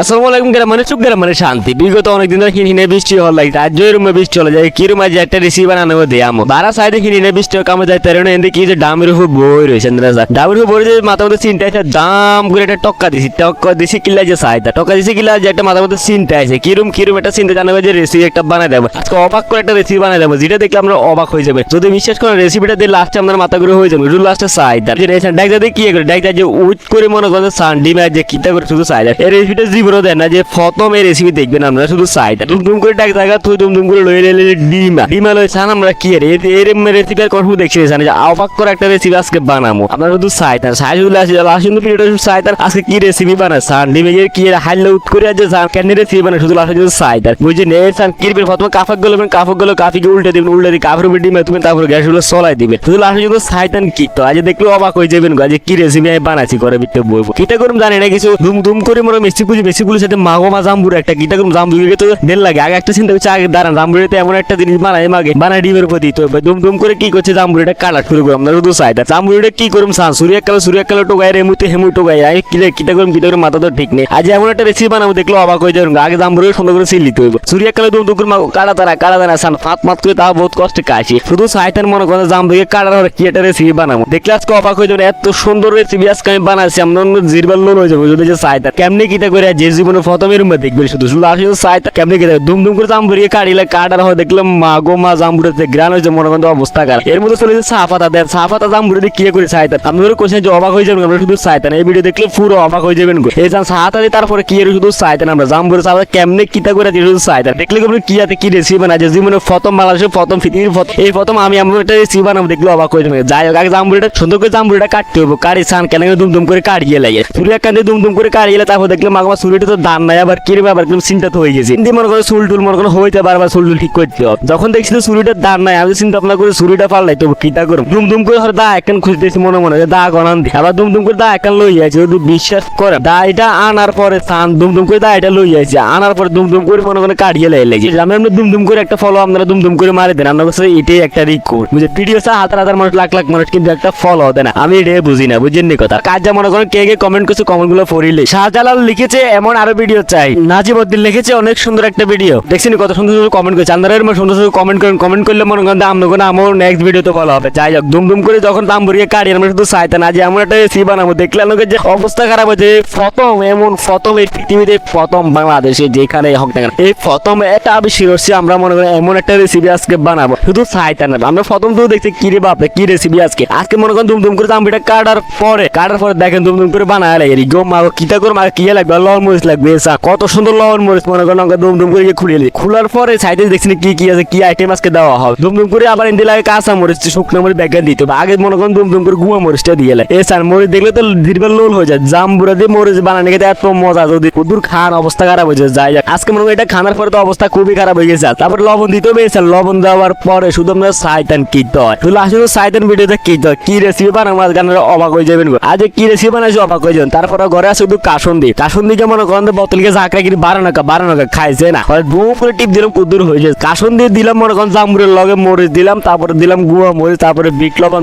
আসসালামু আলাইকুম গ্রাম মানে চুপ মানে শান্তি। বিগত অনেকদিন ধরে হিনে বৃষ্টি হল লাগে আজ জয় রুমে বৃষ্টি চলে যায়, কি রুমে একটা রিসিভ বানানো দিয়ে আমো। বারা সাইডে হিনে বৃষ্টি কামে যায় তার এনে কি যে ডামের উপর বই রয়েছে ডামের উপর বই যে মাথা মধ্যে চিন্তা আছে, দাম করে একটা টক্কা দিছি টক্কা দিছি কিলা যে সাইডটা টক্কা দিছি কিলা যে একটা মাথার মধ্যে চিন্তা আছে কিরম কিরম একটা চিন্তা জানাবে যে রেসিপি একটা বানাই দেবো। আজকে অবাক করে একটা রেসিপি বানাই দেবো, যেটা দেখলে আমরা অবাক হয়ে যাবে। যদি বিশ্বাস করেন রেসিপিটা দিয়ে লাস্টে আমাদের মাথা করে হয়ে যাবে লাস্টে সাইডটা যে রেসিপি ডাক যাতে কি করে ডাক যে উইট করে মনে করেন সান ডিমে যে কিতা করে শুধু সাইডটা এই রেসিপিটা জীবনও দেয় না যে প্রথম রেসিপি দেখবেন শুধু সাইডটা দুম করে ডাক তুই দুম দুম করে লইলে ডিমা। ডিমা আমরা কি এর? রেসিপি আর দেখছি যে করে একটা রেসিপি আজকে শুধু সাইড শুধু আসে লাস্ট কিন্তু শুধু সাইডটা আজকে কি রেসিপি বানায়? সান কি করে সান কেন রেসিপি বানায়? শুধু শুধু সাইডটা বুঝি নে সান উল্টে দিবেন, উল্টে দিয়ে কাফের উপর তুমি তারপর গ্যাসগুলো চলাই দিবেন। শুধু শুধু সাইডান কি? তো আজ দেখলে অবাক হয়ে যাবেন আজ কি রেসিপি আমি বানাচ্ছি করে বিতে বইবো কিটা করুম জানি না, কিছু দুম করে মনে মেসি পুজি মেসি সাথে মাগোমা জাম্বুর একটা কিটা করুম জাম্বুকে তো দেন লাগে। আগে একটা চিন্তা করছে, আগে দাঁড়ান, জাম্বুরিতে এমন একটা জিনিস বানাই মাগে, বানাই ডিমের দিতে হবে দুম দুম করে কি করছে, জাম্বুরিটা কাটা শুরু করুম আমরা শুধু সাইডা। জাম্বুরিটা কি করুম সান, সূর্য কালো সূর্য কালো টোকাই রে, মুতে হেমু টোকাই আই কিলে কিটা করুম কিটা করুম মাথা তো ঠিক নেই। আজ এমন একটা রেসিপি বানাবো, দেখল অবাক হয়ে যাবেন আগে জাম্বুরি সুন্দর করে সিলিতে হইব। সূর্য কালো দুম দুম করে কাটা তারা কাটা তারা সান, ফাত মাত করে তাও বহুত কষ্টে কাশি শুধু সাইতান মনে করে জাম্বুরিকে কাটার হলে কি একটা রেসিপি বানাবো। দেখলে আজকে অবাক হয়ে যাবেন এত সুন্দর রেসিপি আজকে আমি বানাচ্ছি আমরা জিরবার লোন হয়ে যাব, যদি যে সাইতা কেমনি কিটা করে যে জীবনে প্রথমের রুমে দেখবেন শুধু। শুধু আসলে সাইতা কেমনি কিটা দুম দুম করে জাম্বুরিকে কাটিলে কাটার হয় দেখলাম মা গো, মা জাম্বুরিতে গ্রান হয়েছে, মনে করেন অবস্থা কার এর মধ্যে চলে যে সাফাতা দেন। সাফাতা জাম্বুরিতে কি করে সাইতা আপনাদের কোশ্চেন যে অবাক হয়ে যাবেন, আমরা শুধু সাইতান এই ভিডিও দেখলে পুরো অবাক হয়ে যাবেন এই যান সাহাতা দিয়ে তারপরে কি শুধু সাইতান আমরা? জাম্বুরি সাফাতা কেমনে কিতা করে দিয়ে শুধু সাইতান দেখলে কি কি আছে কি রেসিপি বানা যে জীবনে প্রথম বাংলাদেশের প্রথম প্রথম এই প্রথম আমি আমরা একটা রেসিপি বানাবো, দেখলে অবাক হয়ে যাবে যাই হোক, আগে জাম্বুরিটা সুন্দর করে জাম্বুরিটা কাটতে হবে। কাটি সান কেন দুম দুম করে কাটিয়ে লাগে। সূর্য কান্দে দুম দুম করে কাটিয়ে তারপর দেখলে মাগমা সূর্যটা তো দান নাই, আবার কিরবে আবার কিরম চিন্তা তো হয়ে গেছে। কিন্তু মনে করে চুল টুল মনে করে হইতে পারবা চুল টুল ঠিক করতে হবে। যখন দেখছি তো চুরিটার দান নাই, আমি চিন্তা ভাবনা করে চুরিটা পাল্লাই তো কিটা করুম দুম দুম করে হয়তো দা একখান খুঁজতেছি মনে মনে, যে দা গনান দি আবার দুম দুম করে দা একখান লই যাচ্ছে যদি বিশ্বাস করে। দা এটা আনার পরে সান দুম দুম করে দা এটা লই যাচ্ছে আনার পরে দুম দুম করে মনে করে কাটিয়ে লাই লাগে। আমি আমরা দুম দুম করে একটা ফলো আপনারা দুম দুম করে মারি দেন। আপনার কাছে এটাই একটা রিকোর্ড বুঝে ভিডিও চা হাজার হাজার মানুষ, লাখ লাখ মানুষ কিন্তু একটা ফলো দেয় না। আমি এটাই বুঝি না বুঝেন কথা? কাজ যা মনে করেন কে কে কমেন্ট করছে কমেন্টগুলো পড়িলে। শাহজালাল লিখেছে এমন আরও ভিডিও চাই। নাজিবউদ্দিন লিখেছে অনেক সুন্দর একটা ভিডিও দেখছেন কত সুন্দর সুন্দর কমেন্ট করছে। আপনারা এরকম সুন্দর সুন্দর কমেন্ট করেন। কমেন্ট করলে মনে করেন দাম নেব আমার নেক্সট ভিডিও তো ভালো হবে। যাই হোক দুম দুম করে যখন দাম ভরিয়ে কাটি আমরা শুধু চাইতে না, যে এমন একটা সি বানাবো। দেখলে আমাকে যে অবস্থা খারাপ হয়েছে। প্রথম, এমন প্রথম এই পৃথিবীতে প্রথম বাংলাদেশে যেখানে হোক না কেন। এই প্রথম এটা আবিষ্কার হচ্ছে, আমরা মনে করি এমন একটা রেসিপি আজকে বানাবো। শুধু চাইতে না, আমরা প্রথম তো দেখছি কি রে বাপরে, কি রেসিপি আজকে। আজকে মনে করেন দুম দুম করে দাম কাটার পরে কাটার পরে দেখেন দুম দুম করে বানায় লাগে। গো মা কিতা করে মা কি লাগবে? লবণ মরিচ লাগবে এসা কত সুন্দর লবণ মরিচ, মনে করেন আমাকে দুম দুম করে খুলে নিই খোলার পরে সাইডে দেখছি কি কি আছে, কি আইটেম আজকে দেওয়া হবে। দুম দুম করে আবার ইন্দি লাগে কাঁচা মরিচ শুকনো মরিচ ব্যাগান দিতে হবে। আগে মনে করেন দুম দুম করে গুয়া মরিচটা দিয়ে লাগে এ স্যার মরিচ দেখলে তো দিরবার লোল হয়ে যায়। জাম্বুরা দিয়ে মরিচ বানানো খেতে এত মজা, যদি কুদুর খান অবস্থা খারাপ হয়ে যায়, যাই যাক আজকে মনে করি এটা খানার পরে তো অবস্থা খুবই খারাপ হয়ে গেছে। তারপর লবণ দিতে হবে স্যার লবণ দেওয়ার পরে শুধু আমরা সাইতান কিনতে হয় শুধু তো সাইতান ভিডিওতে কিনতে হয় কি রেসিপি বানাবো? গানের অবাক হয়ে যাবেন। আজ কি রেসিপি বানাইছে? অবাক হয়ে যাবেন। তারপরে ঘরে শুধু কাসন দি কাসন দিকে মনে করেন যে বোতলকে ঝাঁকড়া কিনে বারো নাকা খাইছে না। বুম করে টিপ দিলাম, কুদুর দিয়ে দিলাম, মনে করেন জামুরের লগে মরিচ দিলাম, তারপরে দিলাম গুয়া মরিচ, তারপরে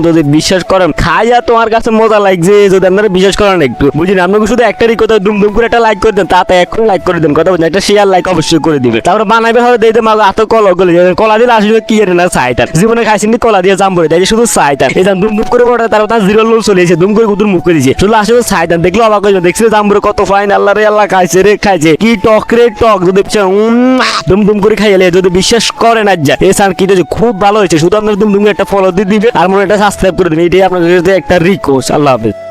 যদি বিশ্বাস করেন। খাইয়া তোমার কাছে মজা লাগছে, যদি আপনারা বিশ্বাস করেন একটু। বুঝিনি আপনাকে শুধু কথা, দুম দুম করে একটা লাইক করে দেন, তাতে এখন লাইক করে দেন, কথা বলছেন একটা শেয়ার লাইক অবশ্যই করে দিবে তারপরে বানাবে হবে দিয়ে দেবো এত কলা গলে কলা দিলে আসলে কি এর না সাইটার। জীবনে খাইছেন কলা দিয়ে জাম করে দেয় শুধু সাইটার। এই দুম দুম করে পড়ে তারপর তার জিরো লোল চলে এসে দুম করে কুদুর মুখ করে দিয়েছে। শুধু আসলে সাইটার, দেখল অবাক হয়ে। দেখছিল কত ফাইন আল্লাহ রে আল্লাহ খাইছে রে, খাইছে। কি টক রে, টক, যদি দুম দুম করে খাইলে যদি বিশ্বাস করেন আজ যা। এই সার কি হয়েছে খুব ভালো হয়েছে। শুধু আপনার দুম দুম একটা ফলো দিয়ে দিবে আর মনে একটা সাবস্ক্রাইব করে দিবে। এটাই আপনার একটা রিকোয়েস্ট আল্লাহ হাফেজ।